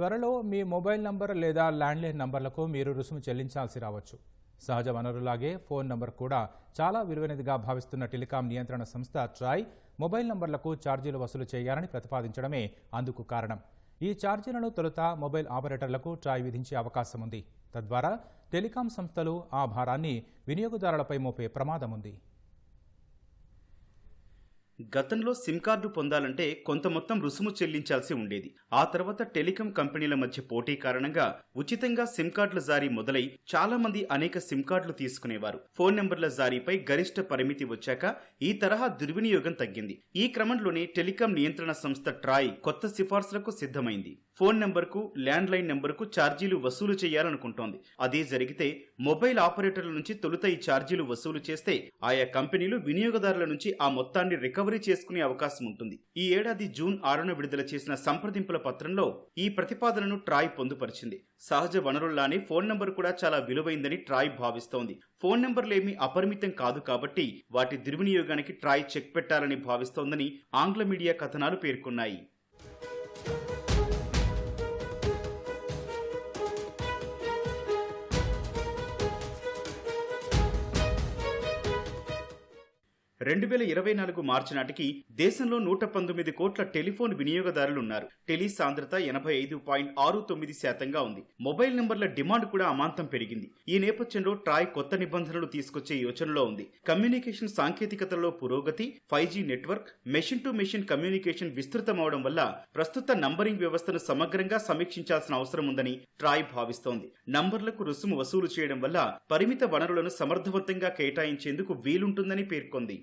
త్వరలో మీ mobile number లేదా ల్యాండ్లైన్ నంబర్లకు మీరు రుసుము చెల్లించాల్సి రావచ్చు. సహజ వనరులాగే ఫోన్ నంబర్ కూడా చాలా విలువైనదిగా భావిస్తున్న టెలికాం నియంత్రణ సంస్థ ట్రాయ్ మొబైల్ నంబర్లకు ఛార్జీలు వసూలు చేయాలని ప్రతిపాదించడమే అందుకు కారణం. ఈ ఛార్జీలను తొలుత మొబైల్ ఆపరేటర్లకు ట్రాయ్ విధించే అవకాశం ఉంది. తద్వారా టెలికాం సంస్థలు ఆ భారాన్ని వినియోగదారులపై మోపే ప్రమాదం ఉంది. గతంలో సిమ్ కార్డు పొందాలంటే కొంత మొత్తం రుసుము చెల్లించాల్సి ఉండేది. ఆ తర్వాత టెలికాం కంపెనీల మధ్య పోటీ కారణంగా ఉచితంగా సిమ్ కార్డుల జారీ మొదలై చాలా మంది అనేక సిమ్ కార్డులు తీసుకునేవారు. ఫోన్ నెంబర్ల జారీపై గరిష్ట పరిమితి వచ్చాక ఈ తరహా దుర్వినియోగం తగ్గింది. ఈ క్రమంలోనే టెలికాం నియంత్రణ సంస్థ ట్రాయ్ కొత్త సిఫార్సులకు సిద్ధమైంది. ఫోన్ నెంబర్కు ల్యాండ్ లైన్ నెంబర్కు ఛార్జీలు వసూలు చేయాలనుకుంటోంది. అదే జరిగితే మొబైల్ ఆపరేటర్ల నుంచి తొలుత ఈ ఛార్జీలు వసూలు చేస్తే ఆయా కంపెనీలు వినియోగదారుల నుంచి ఆ మొత్తాన్ని రికవరీ చేసుకునే అవకాశం ఉంటుంది. ఈ ఏడాది జూన్ ఆరున విడుదల చేసిన సంప్రదింపుల పత్రంలో ఈ ప్రతిపాదనను ట్రాయ్ పొందుపరిచింది. సహజ వనరుల్లానే ఫోన్ నంబర్ కూడా చాలా విలువైందని ట్రాయ్ భావిస్తోంది. ఫోన్ నంబర్లేమీ అపరిమితం కాదు కాబట్టి వాటి దుర్వినియోగానికి ట్రాయ్ చెక్ పెట్టాలని భావిస్తోందని ఆంగ్ల మీడియా కథనాలు పేర్కొన్నాయి. రెండు వేల ఇరవై నాలుగు మార్చి నాటికి దేశంలో నూట పంతొమ్మిది కోట్ల టెలిఫోన్ వినియోగదారులు ఉన్నారు టెలి సాంద్రత ఎనభై ఐదు పాయింట్ ఆరు తొమ్మిది శాతంగా ఉంది. మొబైల్ నెంబర్ల డిమాండ్ కూడా అమాంతం పెరిగింది. ఈ నేపథ్యంలో ట్రాయ్ కొత్త నిబంధనలు తీసుకొచ్చే యోచనలో ఉంది. కమ్యూనికేషన్ సాంకేతికతలో పురోగతి five G network machine to machine communication విస్తృతమవడం వల్ల ప్రస్తుత నంబరింగ్ వ్యవస్థను సమగ్రంగా సమీక్షించాల్సిన అవసరం ఉందని ట్రాయ్ భావిస్తోంది. నంబర్లకు రుసుము వసూలు చేయడం వల్ల పరిమిత వనరులను సమర్థవంతంగా కేటాయించేందుకు వీలుంటుందని పేర్కొంది.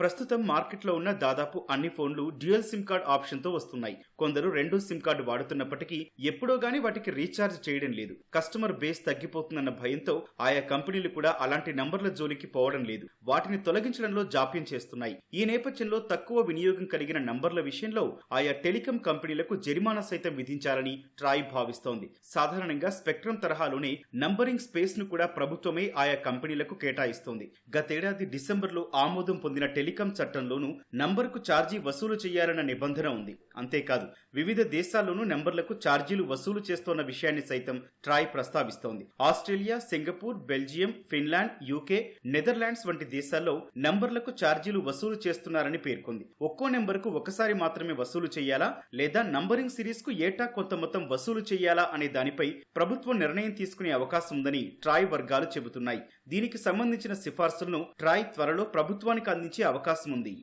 ప్రస్తుతం మార్కెట్లో ఉన్న దాదాపు అన్ని ఫోన్లు డ్యూయల్ సిమ్ కార్డ్ ఆప్షన్తో వస్తున్నాయి. కొందరు రెండు సిమ్ కార్డు వాడుతున్నప్పటికీ ఎప్పుడో గానీ వాటికి రీఛార్జ్ చేయడం లేదు. కస్టమర్ బేస్ తగ్గిపోతుందన్న భయంతో ఆయా కంపెనీలు కూడా అలాంటి నంబర్ల జోలికి పోవడం లేదు. వాటిని తొలగించడంలో జాప్యం చేస్తున్నాయి. ఈ నేపథ్యంలో తక్కువ వినియోగం కలిగిన నంబర్ల విషయంలో ఆయా టెలికాం కంపెనీలకు జరిమానా సైతం విధించాలని ట్రాయ్ భావిస్తోంది. సాధారణంగా స్పెక్ట్రమ్ తరహాలోనే నంబరింగ్ స్పేస్ను కూడా ప్రభుత్వమే ఆయా కంపెనీలకు కేటాయిస్తోంది. గతేడాది డిసెంబర్లో ఆమోదం పొందిన టెలికాం చట్టంలోనూ నంబర్కు ఛార్జీ వసూలు చేయాలన్న నిబంధన ఉంది. అంతేకాదు వివిధ దేశాల్లోనూ నంబర్లకు ఛార్జీలు వసూలు చేస్తోన్న విషయాన్ని సైతం TRAI ప్రస్తావిస్తోంది. Australia Singapore Belgium Finland UK Netherlands వంటి దేశాల్లో నంబర్లకు ఛార్జీలు వసూలు చేస్తున్నారని పేర్కొంది. ఒక్కో నెంబర్కు ఒకసారి మాత్రమే వసూలు చేయాలా? లేదా నంబరింగ్ సిరీస్కు ఏటా కొంత మొత్తం వసూలు చేయాలా అనే దానిపై ప్రభుత్వం నిర్ణయం తీసుకునే అవకాశం ఉందని ట్రాయ్ వర్గాలు చెబుతున్నాయి. దీనికి సంబంధించిన సిఫార్సులను ట్రాయ్ త్వరలో ప్రభుత్వానికి అందించే అవకాశం ఉంది